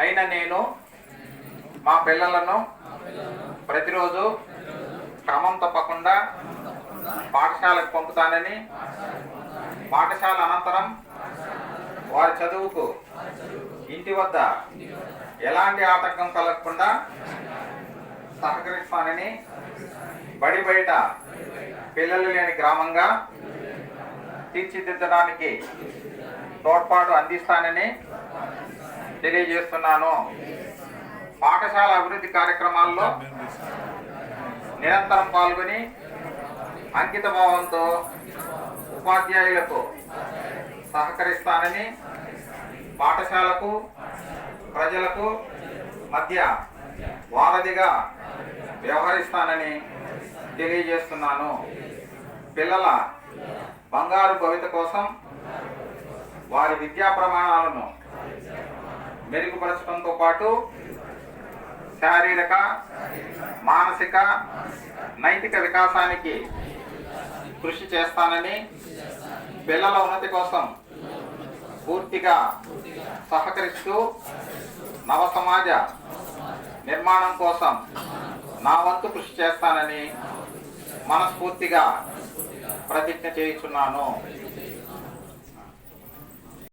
అయిన నేను మా పిల్లలను ప్రతిరోజు క్రమం తప్పకుండా పాఠశాలకు పంపుతానని పాఠశాల అనంతరం వారి చదువుకు ఇంటి వద్ద ఎలాంటి ఆటంకం కలగకుండా సహకరిస్తానని బడి బయట పిల్లలు లేని గ్రామంగా తీర్చిదిద్దడానికి తోడ్పాటు అందిస్తానని తెలియజేస్తున్నాను. పాఠశాల అభివృద్ధి కార్యక్రమాల్లో నిరంతరం పాల్గొని అంకిత భావంతో ఉపాధ్యాయులకు సహకరిస్తానని పాఠశాలకు ప్రజలకు మధ్య వారధిగా వ్యవహరిస్తానని తెలియజేస్తున్నాను. పిల్లల బంగారు భవిత కోసం వారి విద్యా ప్రమాణాలను మెరుగుపరచడంతో పాటు శారీరక మానసిక నైతిక వికాసానికి కృషి చేస్తానని పిల్లల ఉన్నతి కోసం పూర్తిగా సహకరిస్తూ నవ సమాజ నిర్మాణం కోసం నా వంతు కృషి చేస్తానని మనస్ఫూర్తిగా ప్రతిజ్ఞ చేయుచున్నాను.